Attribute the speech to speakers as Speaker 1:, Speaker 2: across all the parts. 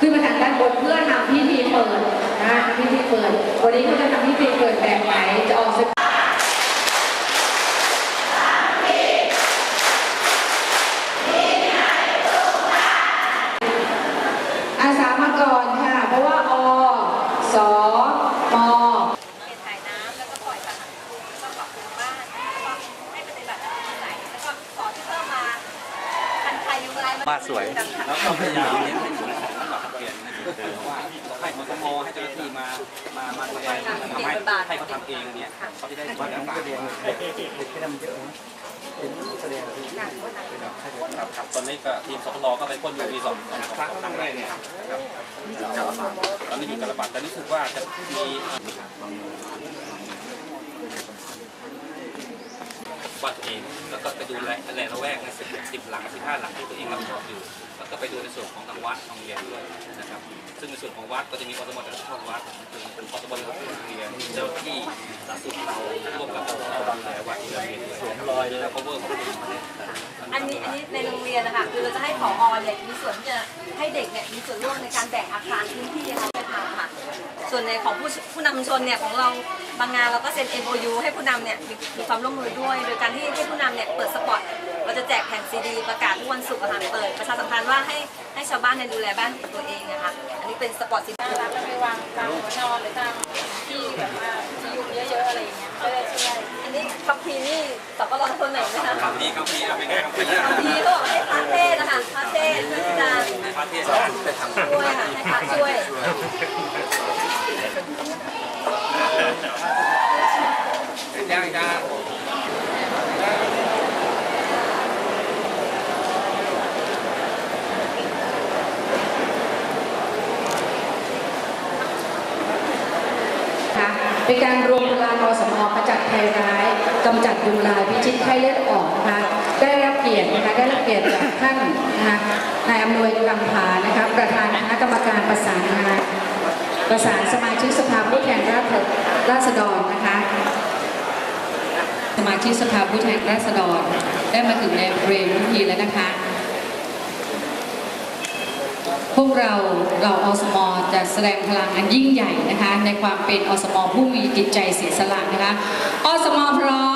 Speaker 1: ขึ้นมาทางด้านบนเพื่อทำพิธีเปิดนะพิธีเปิด วันนี้เขาจะทำพิธีเปิดแบบไหนจะออกสตาร์ทอาสามาก่อนค่ะ เพราะว่าอสอม
Speaker 2: เป็นถ่ายน้ำแล้วก็ปล่อยสัตว์แล้วก็ปรับปรุงบ้านแล้วก็ให้ปฏิบัติตามที่ไหนแล้วก็ขอที่เพิ่มมาพันไทยยุงลายา
Speaker 3: สวย
Speaker 4: แล้วก็พยายามเน้นให้ส่วนของระดับเปลี่ย ว่าให้มสมให้เจ้าหน้าที่มา มา มาดูแลทำให้ให้เขาทำเองเนี่ยเขาจะได้ผลการแสดง
Speaker 3: เด็กที่ทำเยอะนะเป็นแสดง
Speaker 4: ครับตอนนี้ก็ทีมสพลก็ไปพ่นอยู่มีสองครั้งตั้งแรกเนี่ยครับตอนนี้อยู่กระบาดตอนนี้คือว่าจะมี บ้านตัวเอง แล้วก็ไปดูแลแลระแวกในสิบสิบหลังสิบห้าหลังที่ตัวเองรับผิดชอบอยู่ แล้วก็ไปดูในส่วนของทางวัดโรงเรียนด้วยนะครับ ซึ่งในส่วนของวัดก็จะมีอสมจะรับผิดชอบวัดเป็นอสมรับผิดชอบโรงเรียนเจ้าที่สาธารณสุขเราร่วมกับเราดูแลวัดที่โรงเรียนด้วย
Speaker 3: สวมรอยเลย
Speaker 4: แล้ว cover ของ
Speaker 2: อันนี้อันนี้ในโรงเรียนนะคะคือเราจะให้ผอเนี่ยมีส่วนที่จะให้เด็กเนี่ยมีส่วนร่วมในการแบ่งอาคารพื้นที่ให้เขาไปทำ ค่ะ ส่วนในของผู้ผู้นำชุมชนเนี่ยของเราบางงานเราก็เซ็น MOU ให้ผู้นำเนี่ยมีมีความร่วมมือด้วย โดยการที่ให้ผู้นำเนี่ยเปิดสปอตเราจะแจกแผ่นซีดีประกาศทุกวันศุกร์อะค่ะเปิดประชาสัมพันธ์ว่าให้ให้ชาวบ้านเนี่ยดูแลบ้านของตัวเองนะคะอันนี้เป็นสปอตซีดี
Speaker 5: น่ารักก็ไปวางตามหัวนอนหรือตามที่แบบว่าที่ยุงเยอะๆอะไรอย่างเงี้ยก็ได้ช่วย
Speaker 2: อันนี้คัมภีร์นี่สับปะรดคนไหนนะคะ
Speaker 4: คำนี้คำนี้เป็นไงคำนี้
Speaker 2: คัมภีร์ก็บอกให้ พระเทศนะคะพระเทศเพื่อที่จะ
Speaker 4: พระเทศ
Speaker 3: ไปทำ
Speaker 2: ช่วยค่ะให้พระช่วย
Speaker 4: ย่างจ้า
Speaker 1: ค่ะเป็นการรวมพลังอสมขจัดภัยร้ายกำจัดยุงลายพิชิตไข้เลือดออกนะคะได้รับ เกียรตินะคะได้รับเกียรติจากท่านนะคะนายอำนวยลำพานะคะประธานคณะกรรมการประสานงานประสานสมาชิกสภาผู้แทนราษฎราษฎรนะคะ สมาชิกสภาผู้แทนราษฎร ได้มาถึงในบริเวณพิธีแล้วนะคะ พวกเราเราอสมจะแสดงพลังอันยิ่งใหญ่นะคะ ในความเป็นอสมอผู้มีจิตใจเสียสละนะคะอสมอพร้อม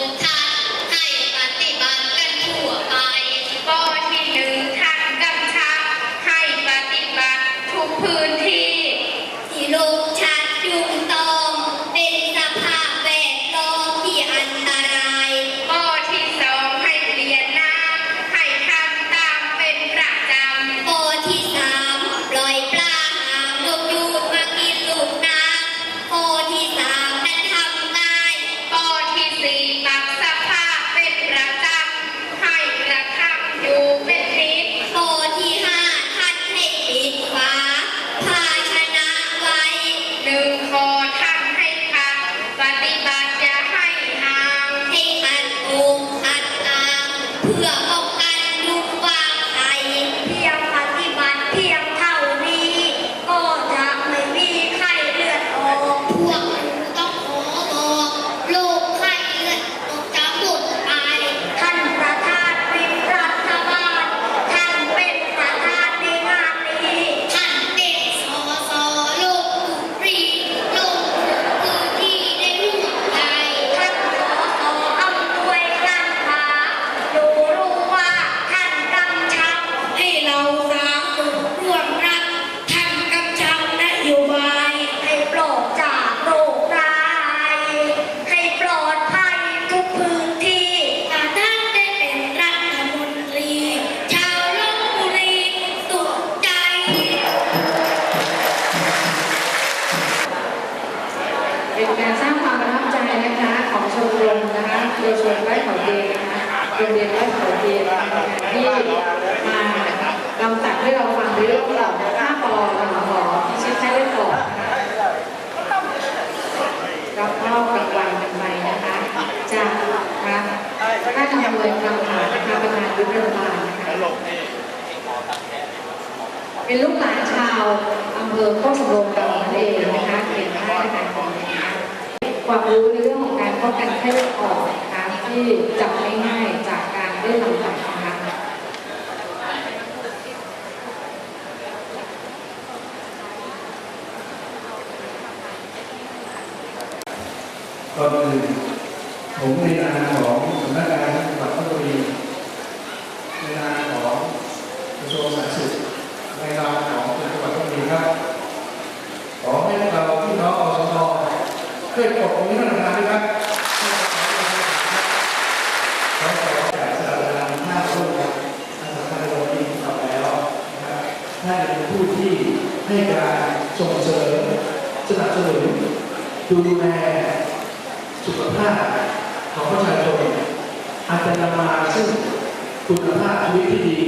Speaker 6: ขท่
Speaker 1: ฟังเรื่องของห้าปอกับหมอที่ชื่อไข้เลือดออกนะคะรับมอบรางวัลกันไปนะคะ จากนะคะท่านอำนวยกำผานนะคะประธานยุทธรัฐบาลนะคะเป็นลูกหลานชาวอำเภอโคกสำโรงเรานั่นเองนะคะเก่งมากนะคะความรู้ในเรื่องของการป้องกันไข้เลือดออกนะคะที่จับง่ายๆจากการเล่นลำดับนะ คะ
Speaker 7: ก่อนอื่นผมในนามของสำนักงานจังหวัดพัทบุรีในนามของกระทรวงสาธารณสุขในนามของจังหวัดพัทบุรีครับขอให้เราพี่น้องอสมช่วยกดตรงนี้หน่อยนะครับขอขอจากสถาบันท่าร่วมกันทางสถาบันที่ทำแล้วนะครับท่านเป็นผู้ที่ให้การส่งเสริมสนับสนุนดูแล สุขภาพของประชาชนอาจจะนำมาซึ่งคุณภาพชีวิตที่ดี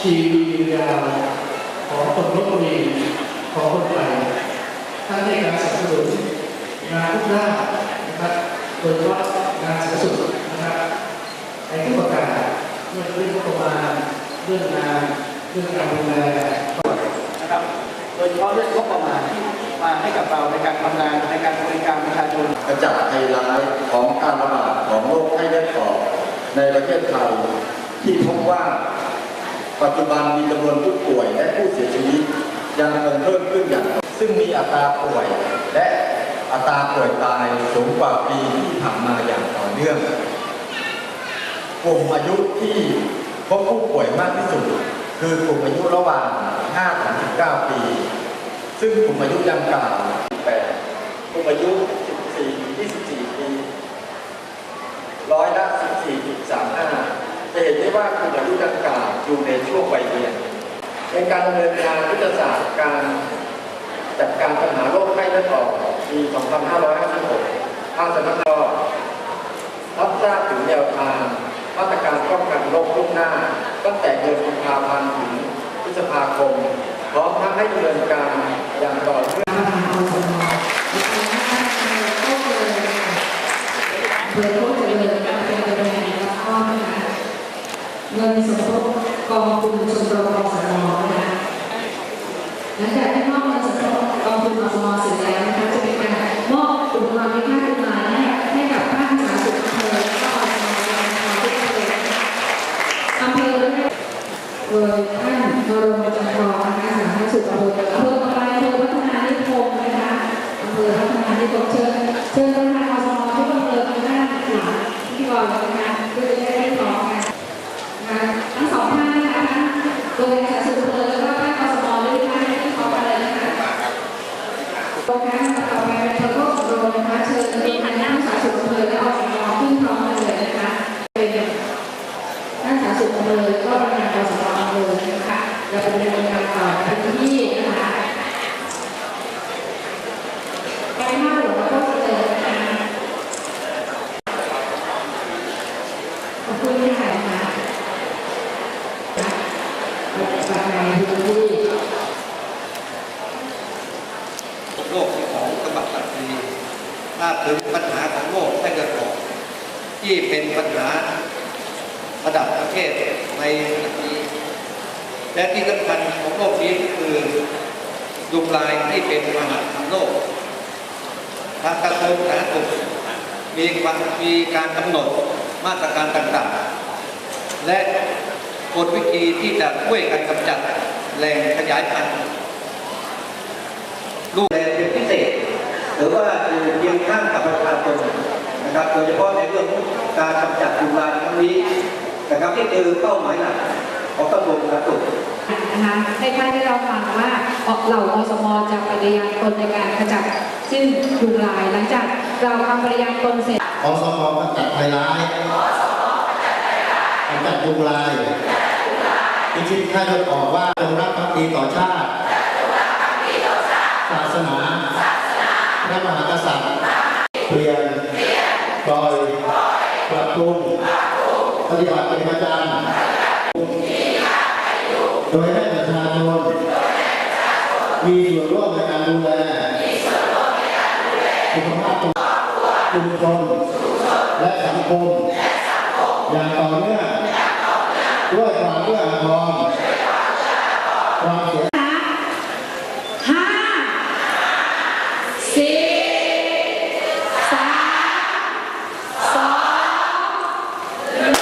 Speaker 7: ชีวิตยืนยาวของคนลบบุรีของคนไทยท่านให้การสนับสนุนงานทุกด้านนะครับโดยเฉพาะงานสาธารณสุขนะครับในทุกประการเรื่องเรื่องงบประมาณเรื่องงานเรื่องการดูแล
Speaker 3: นะครับโดยเฉพาะเรื่องงบประมาณที่ มาให้กับเราในการทำงานในการบริการประชาชน
Speaker 8: กระจัดภัยร้ายของการระบาดของโรคไข้เลือดออกในประเทศไทยที่พบว่าปัจจุบันมีจำนวนผู้ป่วยและผู้เสียชีวิตยังคงเพิ่มขึ้นอย่าง ซึ่งมีอัตราป่วย และอัตราป่วยตายสูงกว่าปีที่ผ่านมาอย่างต่อเนื่องกลุ่มอายุที่พบผู้ป่วยมากที่สุด คือกลุ่มอายุระหว่าง5-19 ปี ซึ่งกลุ่มอายุดังกล่าว8กลุ่มอายุ 14-24 ปีร้อยละ 14.35 จะเห็นได้ว่ากลุ่มอายุดังกล่าวอยู่ในช่วงวัยเรียน ในการดำเนินงานยุทธศาสตร์การจัดการปัญหาโรคไข้เลือดออกปี 2556ทางสำนักงานรับทราบถึงแนวทางมาตรการป้องกันโรคล่วงหน้า ตั้งแต่เดือนกุมภาพันธ์ถึงพฤษภาคมพร้อมทั้งให้ดำเนินการ อย่
Speaker 1: โดยสาธารณสุขอำเภอแล้วก็ท่านอสมด้วยท่านที่พร้อมกันเลยนะคะโรงงานต่อไปเป็นเทอร์โบสโรนะคะเชิญมีหันหน้าสาธารณสุขอำเภอและอสมขึ้นพร้อมกันเลยนะคะเป็น ท่านสาธารณสุขอำเภอแล้วก็ประธานกสมอำเภอนะคะเราจะดำเนินการต่อในพื้นที่นะคะไปห้าหลวงพ่อเจริญนะคะขอบคุณที่ถ่ายมานะเราจะไปในพื้นที่
Speaker 9: โลกของจังหวัดปัตตานีทราบถึงปัญหาของโลกไข้เลือดออกที่เป็นปัญหาระดับประเทศในขณะนี้ และที่สำคัญของโลกนี้ก็คือยุงลายที่เป็นมหาธรรมโลกทางกระทรวงสาธารณสุขมีความมีการกำหนดมาตรการต่างๆ และกฎวิธีที่จะช่วยกันกำจัดแหล่งขยายพันธุ์ดูแลเป็นพิเศษ หรือว่าอยู่เคียงข้างกับประชาชนนะครับโดยเฉพาะในเรื่องของการกำจัดยุงลายครั้งนี้นะครับที่คือเป้าหมายหลักของกระทรวงสาธารณสุข
Speaker 1: นะคะให้ท่านได้เราฟังว่าเหล่าอสมจะปฏิญาณตนในการขจัดซึ่งยุงลายหลังจากเราทำปฏิญาณตนเสร็จ
Speaker 10: อสมกำจัดภัยร้ายกำจัดยุงลายพิชิตค่าเลือดออกว่าจงรักภักดีต่อชาติศาสนาพระมหากษัตริย์โดยปรับปรุงปฏิบัติเป็นประจำ โดยให้ประชาชนมีส่วนร่วมในการดูแลสุขภาพตัวชุมชนและสังคมอย่างต่อเนื่องด้วยความเอื้ออาทรความเสีย
Speaker 1: ห้าสี่สามสองหนึ่ง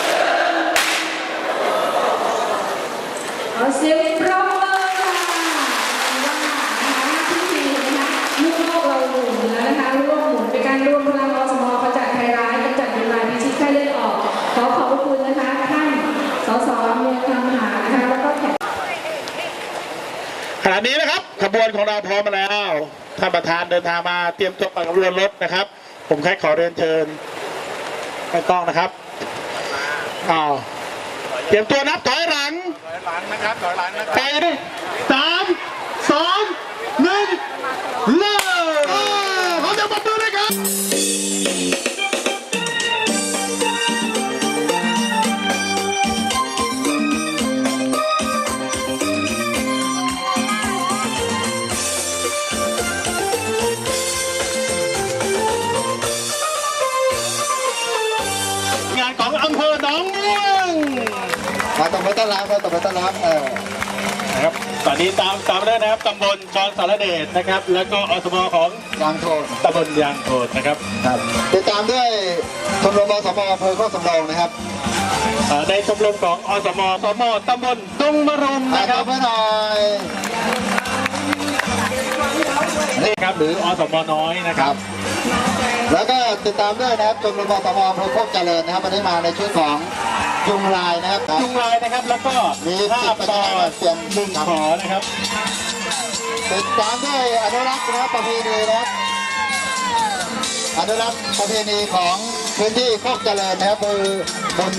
Speaker 1: ขอเสียงปรบมือค่ะว่านะคะที่ดีนะคะลูกโลกเราหมุนแล้วนะคะลูกโลกหมุนเป็นการรวมพลังอสมขจัดภัยร้ายกำจัดยุงลายพิชิตไข้เลือดออก ขอขอบพระคุณนะคะท่านสสเมืองคำหานะคะแล้วก็แขก
Speaker 11: ข ณะนี้นะครับขบวนของเราพร้อมมาแล้วท่านประธานเดินทางมาเตรียมตัวปักเรือนรถนะครับ ผมแค่ขอเรียนเชิญไม่ต้องนะครับอ้าวเตรียมตัวนับถอยหลังถอยหลังนะครับถอยหลังนะครับไปดิานของอำเภอหนองม่วง
Speaker 10: มาต่อไปต้อนรับมาต่อไปต้อนรับเออ
Speaker 11: นะครับตอนนี้ตามตามได้นะครับตำบลจอนสารเดชนะครับ แล้วก็อสมของ
Speaker 10: ยางโทน
Speaker 11: ตำบลยางโทนนะครับ
Speaker 10: ครับติดตามด้วยชมรมอสมอำเภอโคกสำโรงนะครับ
Speaker 11: เอ่อในชมรมของอสมสมตำบลดงมะรุม
Speaker 10: ถ่าย
Speaker 11: นะค
Speaker 10: รู
Speaker 11: รับ
Speaker 10: ปไว้หน่อย
Speaker 11: นี่ครับหรืออสมน้อยนะครับ
Speaker 10: แล้วก็ติดตามด้วยนะครับชมรมอสมอำเภอโคกเจริญนะครับวันนี้มาในชุดของยุงลายนะครับ
Speaker 11: ยุงลายนะครับ แล้วก็
Speaker 10: มี
Speaker 11: ภาพ
Speaker 10: ประ
Speaker 11: ต่อ
Speaker 10: ชาชนเปลี่ยน
Speaker 11: หนึ่งขอนะครับ
Speaker 10: ติดตามด้วยอนุรักษ์นะครับประเพณีนะครับอนุรักษ์ประเพณีของพื้นที่โคกเจริญนะครับคือบน